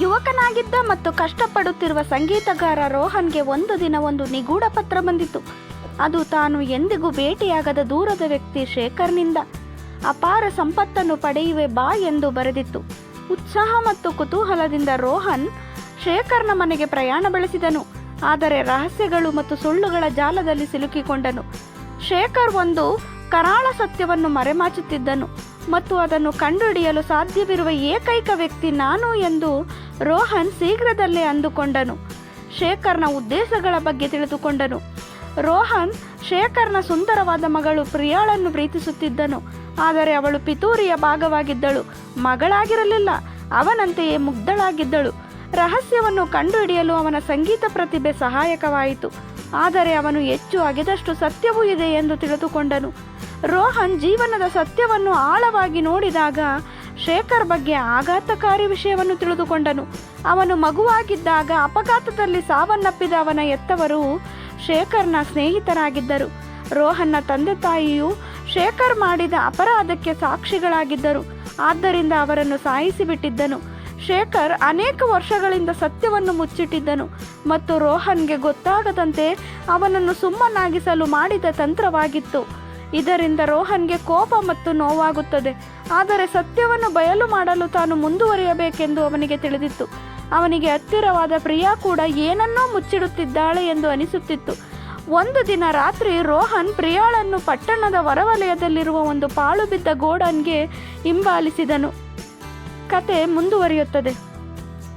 ಯುವಕನಾಗಿದ್ದ ಮತ್ತು ಕಷ್ಟಪಡುತ್ತಿರುವ ಸಂಗೀತಗಾರ ರೋಹನ್ಗೆ ಒಂದು ದಿನ ಒಂದು ನಿಗೂಢ ಪತ್ರ ಬಂದಿತು ಅದು ತಾನು ಎಂದಿಗೂ ಭೇಟಿಯಾಗದ ದೂರದ ವ್ಯಕ್ತಿ ಶೇಖರ್ನಿಂದ. ಅಪಾರ ಸಂಪತ್ತನ್ನು ಪಡೆಯುವೆ ಬಾ ಎಂದು ಬರೆದಿತ್ತು. ಉತ್ಸಾಹ ಮತ್ತು ಕುತೂಹಲದಿಂದ ರೋಹನ್ ಶೇಖರ್ನ ಮನೆಗೆ ಪ್ರಯಾಣ ಬೆಳೆಸಿದನು. ಆದರೆ ರಹಸ್ಯಗಳು ಮತ್ತು ಸುಳ್ಳುಗಳ ಜಾಲದಲ್ಲಿ ಸಿಲುಕಿಕೊಂಡನು. ಶೇಖರ್ ಒಂದು ಕರಾಳ ಸತ್ಯವನ್ನು ಮರೆಮಾಚುತ್ತಿದ್ದನು. ಮತ್ತು ಅದನ್ನು ಕಂಡುಹಿಡಿಯಲು ಸಾಧ್ಯವಿರುವ ಏಕೈಕ ವ್ಯಕ್ತಿ ನಾನು ಎಂದು ರೋಹನ್ ಶೀಘ್ರದಲ್ಲೇ ಅಂದುಕೊಂಡನು. ಶೇಖರ್ನ ಉದ್ದೇಶಗಳ ಬಗ್ಗೆ ತಿಳಿದುಕೊಂಡನು. ರೋಹನ್ ಶೇಖರ್ನ ಸುಂದರವಾದ ಮಗಳು ಪ್ರಿಯಾಳನ್ನು ಪ್ರೀತಿಸುತ್ತಿದ್ದನು. ಆದರೆ ಅವಳು ಪಿತೂರಿಯ ಭಾಗವಾಗಿದ್ದಳು. ಮಗಳಾಗಿರಲಿಲ್ಲ. ಅವನಂತೆಯೇ ಮುಗ್ಧಳಾಗಿದ್ದಳು. ರಹಸ್ಯವನ್ನು ಕಂಡುಹಿಡಿಯಲು ಅವನ ಸಂಗೀತ ಪ್ರತಿಭೆ ಸಹಾಯಕವಾಯಿತು. ಆದರೆ ಅವನು ಹೆಚ್ಚು ಅಗೆದಷ್ಟು ಸತ್ಯವೂ ಇದೆ ಎಂದು ತಿಳಿದುಕೊಂಡನು. ರೋಹನ್ ಜೀವನದ ಸತ್ಯವನ್ನು ಆಳವಾಗಿ ನೋಡಿದಾಗ ಶೇಖರ್ ಬಗ್ಗೆ ಆಘಾತಕಾರಿ ವಿಷಯವನ್ನು ತಿಳಿದುಕೊಂಡನು. ಅವನು ಮಗುವಾಗಿದ್ದಾಗ ಅಪಘಾತದಲ್ಲಿ ಸಾವನ್ನಪ್ಪಿದ ಅವನ ಎತ್ತವರು ಶೇಖರ್ನ ಸ್ನೇಹಿತರಾಗಿದ್ದರು. ರೋಹನ್ನ ತಂದೆ ತಾಯಿಯು ಶೇಖರ್ ಮಾಡಿದ ಅಪರಾಧಕ್ಕೆ ಸಾಕ್ಷಿಗಳಾಗಿದ್ದರು. ಆದ್ದರಿಂದ ಅವರನ್ನು ಸಾಯಿಸಿಬಿಟ್ಟಿದ್ದನು. ಶೇಖರ್ ಅನೇಕ ವರ್ಷಗಳಿಂದ ಸತ್ಯವನ್ನು ಮುಚ್ಚಿಟ್ಟಿದ್ದನು ಮತ್ತು ರೋಹನ್ಗೆ ಗೊತ್ತಾಗದಂತೆ ಅವನನ್ನು ಸುಮ್ಮನಾಗಿಸಲು ಮಾಡಿದ ತಂತ್ರವಾಗಿತ್ತು. ಇದರಿಂದ ರೋಹನ್ಗೆ ಕೋಪ ಮತ್ತು ನೋವಾಗುತ್ತದೆ. ಆದರೆ ಸತ್ಯವನ್ನು ಬಯಲು ಮಾಡಲು ತಾನು ಮುಂದುವರಿಯಬೇಕೆಂದು ಅವನಿಗೆ ತಿಳಿದಿತ್ತು. ಅವನಿಗೆ ಹತ್ತಿರವಾದ ಪ್ರಿಯಾ ಕೂಡ ಏನನ್ನೋ ಮುಚ್ಚಿಡುತ್ತಿದ್ದಾಳೆ ಎಂದು ಅನಿಸುತ್ತಿತ್ತು. ಒಂದು ದಿನ ರಾತ್ರಿ ರೋಹನ್ ಪ್ರಿಯಾಳನ್ನು ಪಟ್ಟಣದ ಹೊರವಲಯದಲ್ಲಿರುವ ಒಂದು ಪಾಳು ಬಿದ್ದ ಗೋಡನ್ಗೆ ಹಿಂಬಾಲಿಸಿದನು. ಕತೆ ಮುಂದುವರಿಯುತ್ತದೆ.